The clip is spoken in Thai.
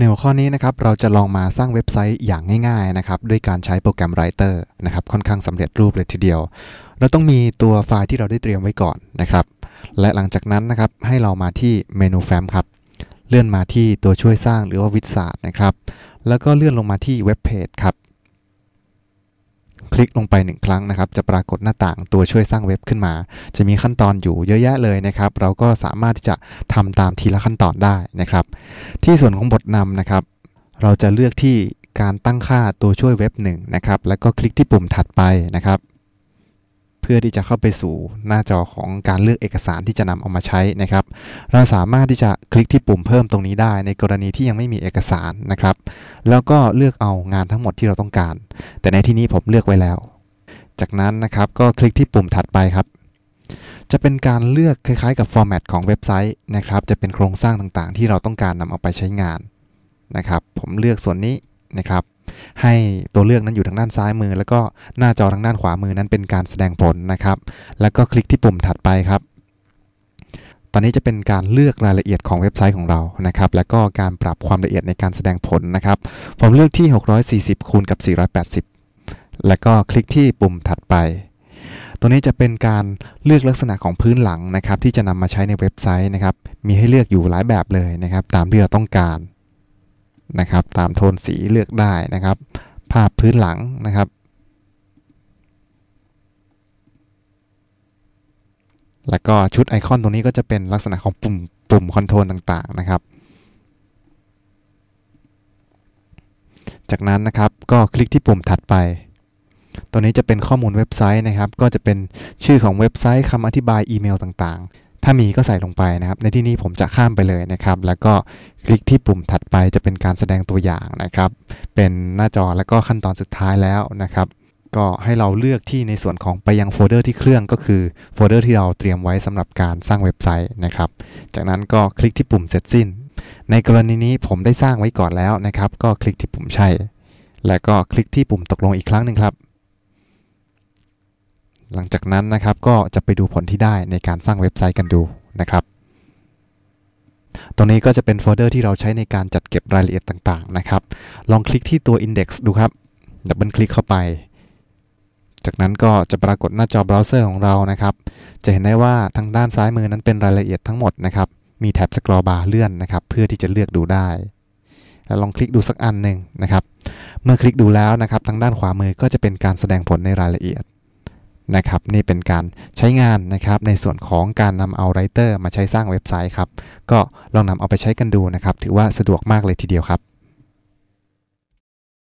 ในหัวข้อนี้นะครับเราจะลองมาสร้างเว็บไซต์อย่างง่ายๆนะครับด้วยการใช้โปรแกรม Writer นะครับค่อนข้างสำเร็จรูปเลยทีเดียว เราต้องมีตัวไฟล์ที่เราได้เตรียมไว้ก่อนนะครับ และหลังจากนั้นนะครับให้เรามาที่เมนูแฟ้มครับ เลื่อนมาที่ตัวช่วยสร้างหรือว่าวิดาร์นะครับ แล้วก็เลื่อนลงมาที่เว็บเพจครับ ลิกลงไปหนึ่งครั้งนะครับ จะปรากฏหน้าต่างตัวช่วยสร้างเว็บขึ้นมา จะมีขั้นตอนอยู่เยอะแยะเลยนะครับ เราก็สามารถที่จะทำตามทีละขั้นตอนได้นะครับ ที่ส่วนของบทนำนะครับ เราจะเลือกที่การตั้งค่าตัวช่วยเว็บหนึ่งนะครับ แล้วก็คลิกที่ปุ่มถัดไปนะครับ พื่อที่จะเข้าไปสู่หน้าจอของการเลือกเอกสารที่จะนำเอามาใช้นะครับ เราสามารถที่จะคลิกที่ปุ่มเพิ่มตรงนี้ได้ในกรณีที่ยังไม่มีเอกสารนะครับ แล้วก็เลือกเอางานทั้งหมดที่เราต้องการ แต่ในที่นี้ผมเลือกไว้แล้ว จากนั้นนะครับก็คลิกที่ปุ่มถัดไปครับจะเป็นการเลือกคล้ายๆกับฟอร์แมตของเว็บไซต์นะครับ จะเป็นโครงสร้างต่างๆ ที่เราต้องการนำเอาไปใช้งานนะครับ ผมเลือกส่วนนี้นะครับ ให้ตัวเลือกนั้นอยู่ทางด้านซ้ายมือ แล้วก็หน้าจอทางด้านขวามือนั้นเป็นการแสดงผลนะครับ แล้วก็คลิกที่ปุ่มถัดไปครับ ตอนนี้จะเป็นการเลือกรายละเอียดของเว็บไซต์ของเรานะครับ แล้วก็การปรับความละเอียดในการแสดงผลนะครับ ผมเลือกที่ 640คูณกับ 480 แล้วก็คลิกที่ปุ่มถัดไปตัวนี้จะเป็นการเลือกลักษณะของพื้นหลังนะครับ ที่จะนำมาใช้ในเว็บไซต์นะครับ มีให้เลือกอยู่หลายแบบเลยนะครับ ตามที่เราต้องการ นะครับ ตามโทนสีเลือกได้นะครับ ภาพพื้นหลังนะครับ แล้วก็ชุดไอคอนตรงนี้ก็จะเป็นลักษณะของปุ่มปุ่มคอนโทรลต่างๆนะครับ จากนั้นนะครับก็คลิกที่ปุ่มถัดไปตัวนี้จะเป็นข้อมูลเว็บไซต์นะครับ ก็จะเป็นชื่อของเว็บไซต์คำอธิบายอีเมลต่างๆ ถ้ามีก็ใส่ลงไปนะครับ ในที่นี้ผมจะข้ามไปเลยนะครับ แล้วก็คลิกที่ปุ่มถัดไปจะเป็นการแสดงตัวอย่างนะครับ เป็นหน้าจอแล้วก็ขั้นตอนสุดท้ายแล้วนะครับ ก็ให้เราเลือกที่ในส่วนของไปยังโฟลเดอร์ที่เครื่องก็คือโฟลเดอร์ที่เราเตรียมไว้สำหรับการสร้างเว็บไซต์นะครับ จากนั้นก็คลิกที่ปุ่มเสร็จสิ้น ในกรณีนี้ผมได้สร้างไว้ก่อนแล้วนะครับ ก็คลิกที่ปุ่มใช่ แล้วก็คลิกที่ปุ่มตกลงอีกครั้งหนึ่งครับ หลังจากนั้นนะครับก็จะไปดูผลที่ได้ในการสร้างเว็บไซต์กันดูนะครับ ตรงนี้ก็จะเป็นโฟลเดอร์ที่เราใช้ในการจัดเก็บรายละเอียดต่างๆนะครับ ลองคลิกที่ตัว Index ดูครับดับเบิลคลิกเข้าไป จากนั้นก็จะปรากฏหน้าจอเบราว์เซอร์ของเรานะครับ จะเห็นได้ว่าทางด้านซ้ายมือนั้นเป็นรายละเอียดทั้งหมดนะครับ มีแท็บสครอลบาร์เลื่อนนะครับ เพื่อที่จะเลือกดูได้แล้วลองคลิกดูสักอันหนึ่งนะครับ เมื่อคลิกดูแล้วนะครับ ทางด้านขวามือก็จะเป็นการแสดงผลในรายละเอียด นะครับนี่เป็นการใช้งานนะครับในส่วนของการนำเอาไรเตอร์มาใช้สร้างเว็บไซต์ครับก็ลองนำเอาไปใช้กันดูนะครับถือว่าสะดวกมากเลยทีเดียวครับ